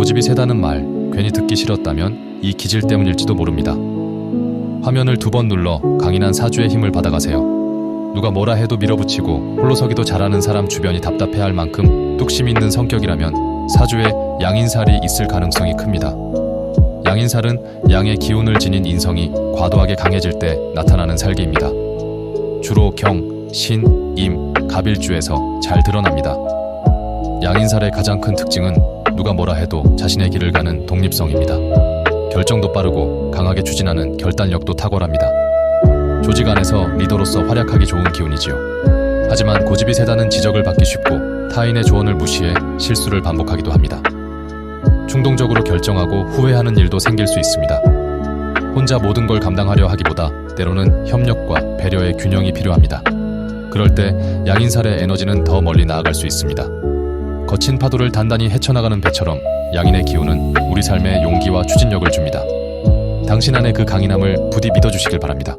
고집이 세다는 말 괜히 듣기 싫었다면 이 기질 때문일지도 모릅니다. 화면을 두 번 눌러 강인한 사주의 힘을 받아가세요. 누가 뭐라 해도 밀어붙이고 홀로서기도 잘하는 사람 주변이 답답해할 만큼 뚝심 있는 성격이라면 사주에 양인살이 있을 가능성이 큽니다. 양인살은 양의 기운을 지닌 인성이 과도하게 강해질 때 나타나는 살기입니다. 주로 경, 신, 임, 갑일주에서 잘 드러납니다. 양인살의 가장 큰 특징은 누가 뭐라 해도 자신의 길을 가는 독립성입니다. 결정도 빠르고 강하게 추진하는 결단력도 탁월합니다. 조직 안에서 리더로서 활약하기 좋은 기운이지요. 하지만 고집이 세다는 지적을 받기 쉽고 타인의 조언을 무시해 실수를 반복하기도 합니다. 충동적으로 결정하고 후회하는 일도 생길 수 있습니다. 혼자 모든 걸 감당하려 하기보다 때로는 협력과 배려의 균형이 필요합니다. 그럴 때 양인살의 에너지는 더 멀리 나아갈 수 있습니다. 거친 파도를 단단히 헤쳐나가는 배처럼 양인의 기운은 우리 삶에 용기와 추진력을 줍니다. 당신 안의 그 강인함을 부디 믿어주시길 바랍니다.